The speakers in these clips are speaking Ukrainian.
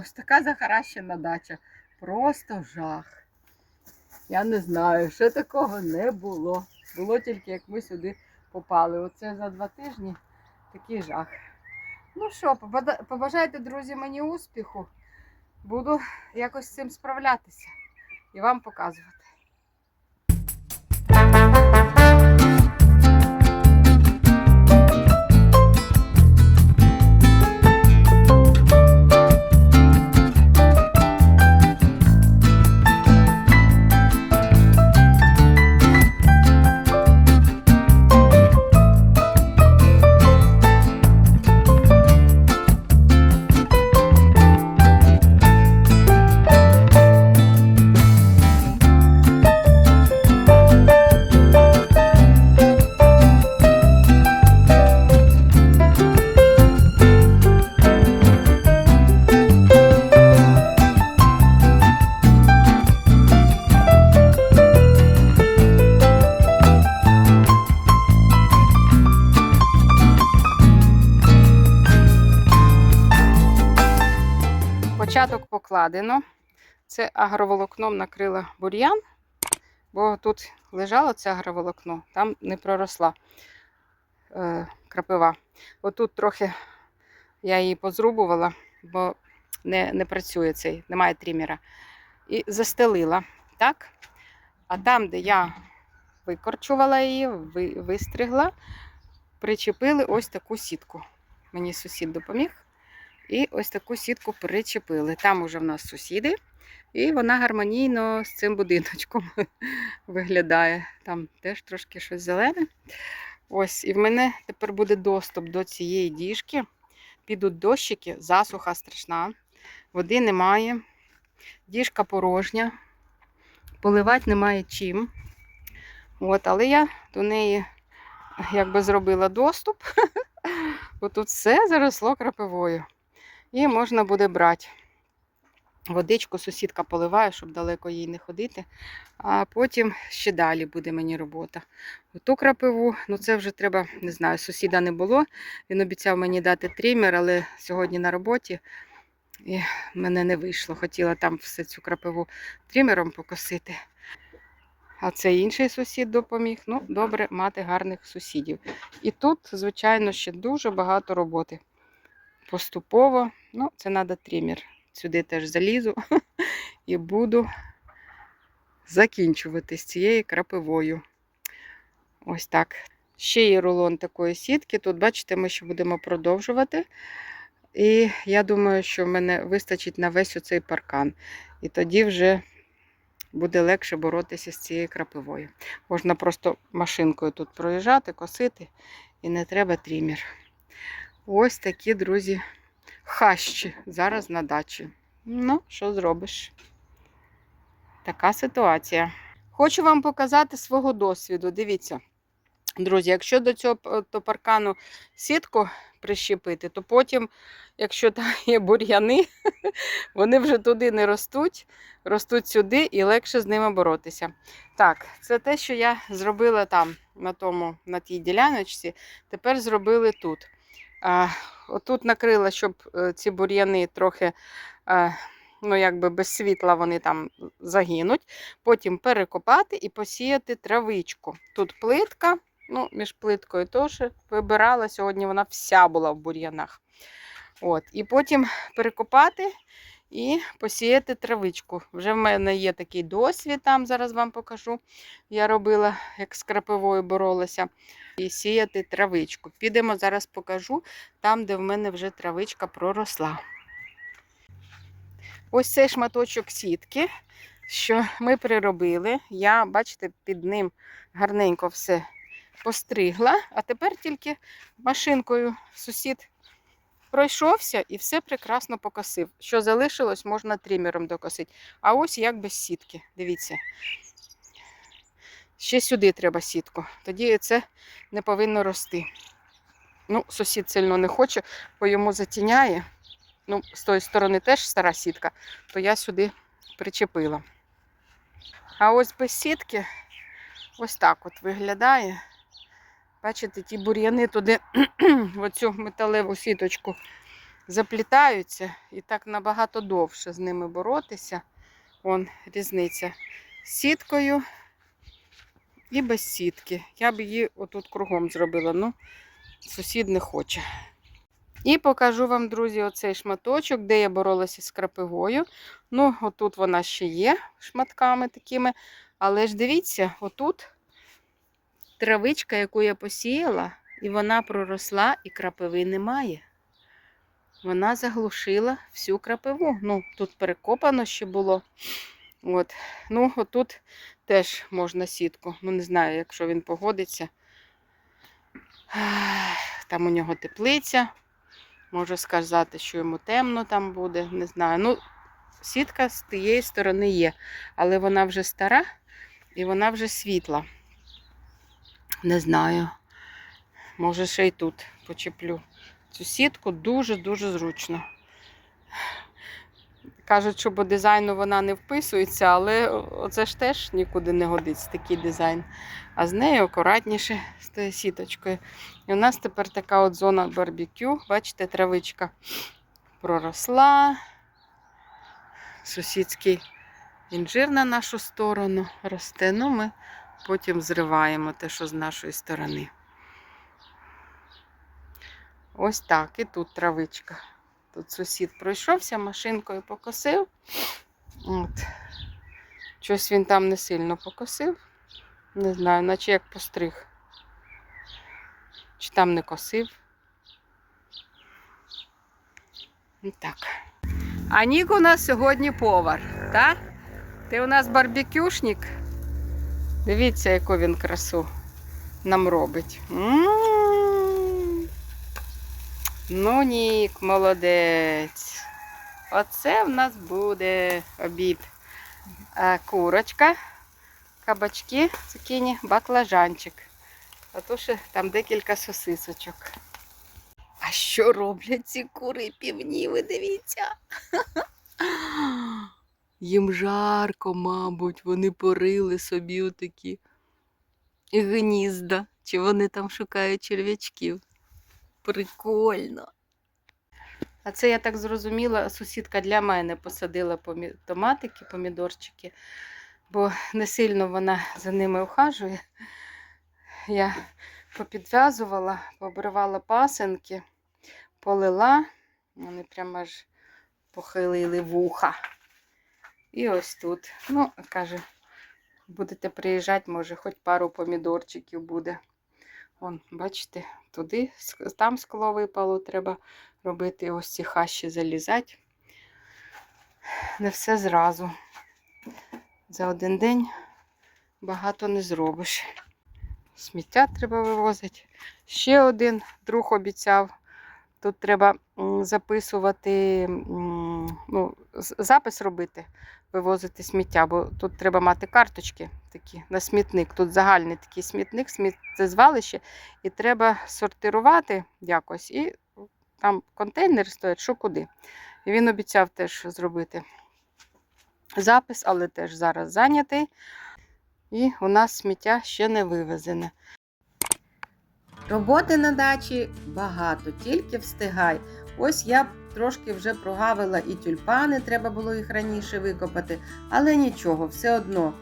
ось така захаращена дача. Просто жах. Я не знаю, ще такого не було. Було тільки як ми сюди попали. Оце за два тижні такий жах. Ну що, побажайте, друзі, мені успіху. Буду якось з цим справлятися і вам показувати. Початок. Це агроволокном накрила бур'ян, бо тут лежало це агроволокно, там не проросла е, крапива. Отут трохи я її позрубувала, бо не, не працює цей, немає трімера. І застелила. так? А там, де я викорчувала її, ви, вистригла, причепили ось таку сітку. Мені сусід допоміг. І ось таку сітку причепили. Там уже в нас сусіди, і вона гармонійно з цим будиночком виглядає. Там теж трошки щось зелене. Ось, і в мене тепер буде доступ до цієї діжки. Підуть дощики, засуха страшна, води немає, діжка порожня, поливати немає чим. От, але я до неї якби зробила доступ. Бо тут все заросло крапивою. І можна буде брати. Водичку сусідка поливає, щоб далеко їй не ходити. А потім ще далі буде мені робота. Оту крапиву, ну це вже треба, не знаю, сусіда не було. Він обіцяв мені дати трімер, але сьогодні на роботі і мене не вийшло. Хотіла там все цю крапиву трімером покосити. А цей інший сусід допоміг. Ну, добре мати гарних сусідів. І тут, звичайно, ще дуже багато роботи. Поступово, ну, це треба трімер. Сюди теж залізу і буду закінчувати з цією крапивою. Ось так. Ще є рулон такої сітки. Тут, бачите, ми ще будемо продовжувати. І я думаю, що в мене вистачить на весь оцей паркан. І тоді вже буде легше боротися з цією крапивою. Можна просто машинкою тут проїжджати, косити, і не треба трімер. Ось такі, друзі, хащі зараз на дачі. Ну, що зробиш? Така ситуація. Хочу вам показати свого досвіду. Дивіться, друзі, якщо до цього п- до паркану сітку прищепити, то потім, якщо там є бур'яни, вони вже туди не ростуть, ростуть сюди і легше з ними боротися. Так, це те, що я зробила там, на тому, на тій діляночці, тепер зробили тут. А, отут накрила, щоб е, ці бур'яни трохи, е, ну якби без світла вони там загинуть. Потім перекопати і посіяти травичку. Тут плитка, ну, між плиткою теж вибирала. Сьогодні вона вся була в бур'янах. От, і потім перекопати і посіяти травичку. Вже в мене є такий досвід, там зараз вам покажу. Я робила, як з крапивою боролася. І сіяти травичку. Підемо зараз покажу там, де в мене вже травичка проросла. Ось цей шматочок сітки, що ми приробили. Я, бачите, під ним гарненько все постригла, а тепер тільки машинкою сусід пройшовся і все прекрасно покосив. Що залишилось, можна трімером докосити. А ось як без сітки. Дивіться. Ще сюди треба сітку. Тоді це не повинно рости. Ну, сусід сильно не хоче, бо йому затіняє. Ну, з тої сторони теж стара сітка, то я сюди причепила. А ось без сітки ось так от виглядає. Бачите, ті бур'яни туди в оцю металеву сіточку заплітаються і так набагато довше з ними боротися. Вон різниця з сіткою і без сітки. Я б її отут кругом зробила, ну сусід не хоче. І покажу вам, друзі, оцей шматочок, де я боролася з крапивою. Ну, отут вона ще є шматками такими. Але ж дивіться, отут травичка, яку я посіяла, і вона проросла, і крапиви немає. Вона заглушила всю крапиву. Ну, тут перекопано ще було. От. Ну, отут теж можна сітку. Ну, не знаю, якщо він погодиться. Там у нього теплиця. Можу сказати, що йому темно там буде. Не знаю. Ну, сітка з тієї сторони є, але вона вже стара і вона вже світла. Не знаю. Може, ще й тут почеплю. Цю сітку дуже-дуже зручно. Кажуть, що по дизайну вона не вписується, але оце ж теж нікуди не годиться такий дизайн. А з нею акуратніше з тією сіточкою. І у нас тепер така от зона барбекю. Бачите, травичка проросла. Сусідський інжир на нашу сторону росте. Ну, ми потім зриваємо те, що з нашої сторони. Ось так. І тут травичка. Тут сусід пройшовся, машинкою покосив. От. Щось він там не сильно покосив. Не знаю, наче як постриг. Чи там не косив. І так. А Нік у нас сьогодні повар, так? Ти у нас барбекюшник. Дивіться, яку він красу нам робить. М-м-м. Ну, Нік, молодець. Оце в нас буде обід. А, Курочка, кабачки, цукіні, баклажанчик. А то ще там декілька сосисочок. А що роблять ці кури півні, ви дивіться? Їм жарко, мабуть, вони порили собі отакі гнізда. Чи вони там шукають черв'ячків? Прикольно. А це, я так зрозуміла, сусідка для мене посадила помі- томатики, помідорчики, бо не сильно вона за ними ухажує. Я попідв'язувала, пообривала пасенки, полила, вони прямо аж похилили вуха. І ось тут. Ну, каже, будете приїжджати, може, хоч пару помідорчиків буде. Вон, бачите, туди, там скло випало, треба робити ось ці хащі залізати. Не все зразу. За один день багато не зробиш. Сміття треба вивозити. Ще один друг обіцяв. Тут треба записувати, ну, запис робити, вивозити сміття, бо тут треба мати карточки такі на смітник. Тут загальний такий смітник, сміттєзвалище, і треба сортирувати якось. І там контейнер стоять, що куди. І він обіцяв теж зробити запис, але теж зараз зайнятий. І у нас сміття ще не вивезене. Роботи на дачі багато, тільки встигай. Ось я трошки вже прогавила і тюльпани, треба було їх раніше викопати, але нічого, все одно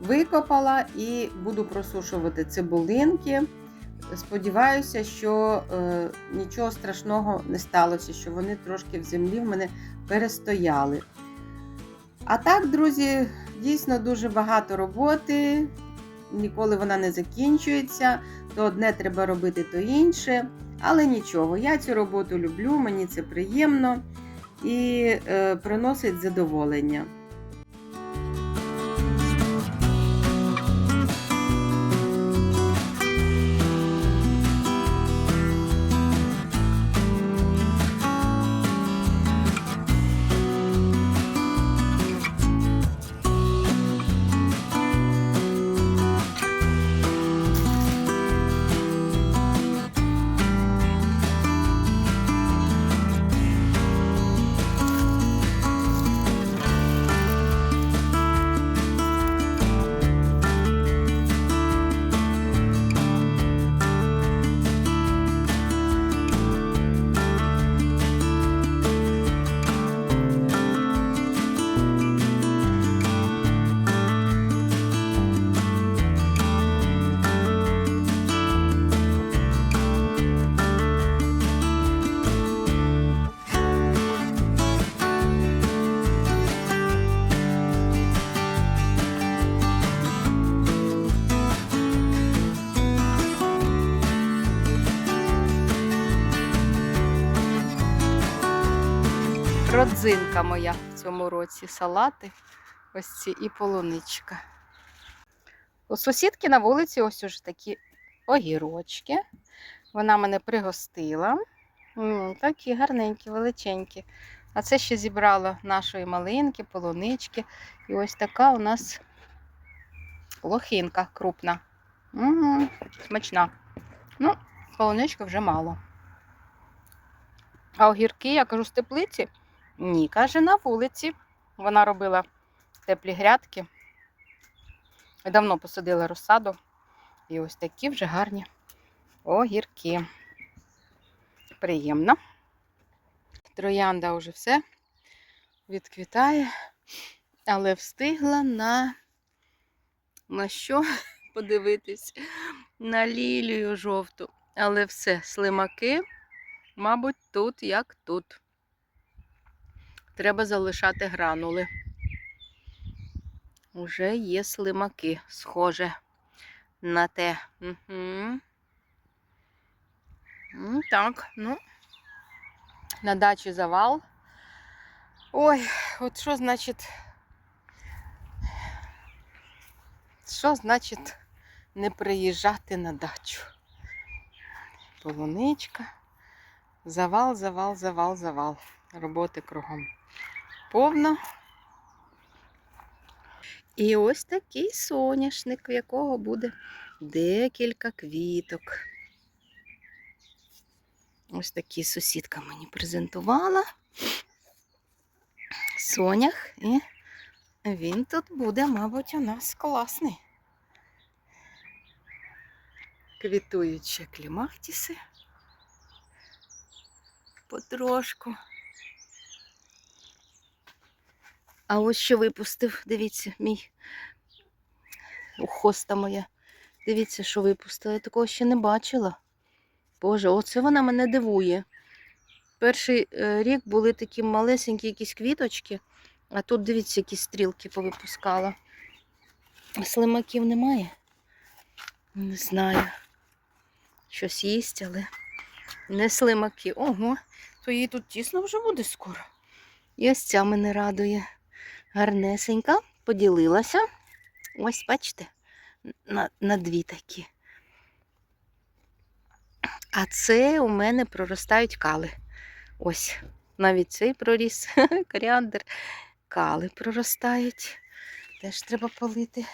викопала і буду просушувати цибулинки. Сподіваюся, що е, нічого страшного не сталося, що вони трошки в землі в мене перестояли. А так, друзі, дійсно дуже багато роботи, ніколи вона не закінчується. То одне треба робити, то інше. Але нічого, я цю роботу люблю, мені це приємно і е, приносить задоволення. Родзинка моя в цьому році. Салати, ось ці і полуничка. У сусідки на вулиці ось уже такі огірочки. Вона мене пригостила. М, такі гарненькі, величенькі. А це ще зібрала нашої малинки, полунички. І ось така у нас лохинка крупна. Угу, смачна. Ну, полуничка вже мало. А огірки, я кажу, з теплиці? Ні, каже, на вулиці. Вона робила теплі грядки. Давно посадила розсаду. І ось такі вже гарні огірки. Приємно. Троянда вже все відквітає, але встигла на, на що подивитись? На лілію жовту. Але все, слимаки, мабуть, тут як тут. Треба залишати гранули. Уже є слимаки, схоже на те. Угу. Так, ну, на дачі завал. Ой, от що значить. Що значить не приїжджати на дачу? Полуничка. Завал, завал, завал, завал. Роботи кругом. Повно. І ось такий соняшник, в якого буде декілька квіток. Ось такі сусідка мені презентувала. Сонях, і він тут буде, мабуть, у нас класний. Квітують ще клімактіси потрошку. А ось що випустив, дивіться, мій ухоста моя. Дивіться, що випустила. Я такого ще не бачила. Боже, оце вона мене дивує. Перший е, рік були такі малесенькі якісь квіточки, а тут, дивіться, які стрілки повипускала. Слимаків немає? Не знаю. Щось їсть, але не слимаки. Ого, то їй тут тісно вже буде скоро. І ось ця мене радує. Гарнесенька, поділилася. Ось, бачите, на, на дві такі. А це у мене проростають кали. Ось, навіть цей проріс, коріандр. Кали проростають. Теж треба полити.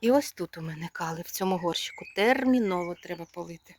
І ось тут у мене кали в цьому горщику. Терміново треба полити.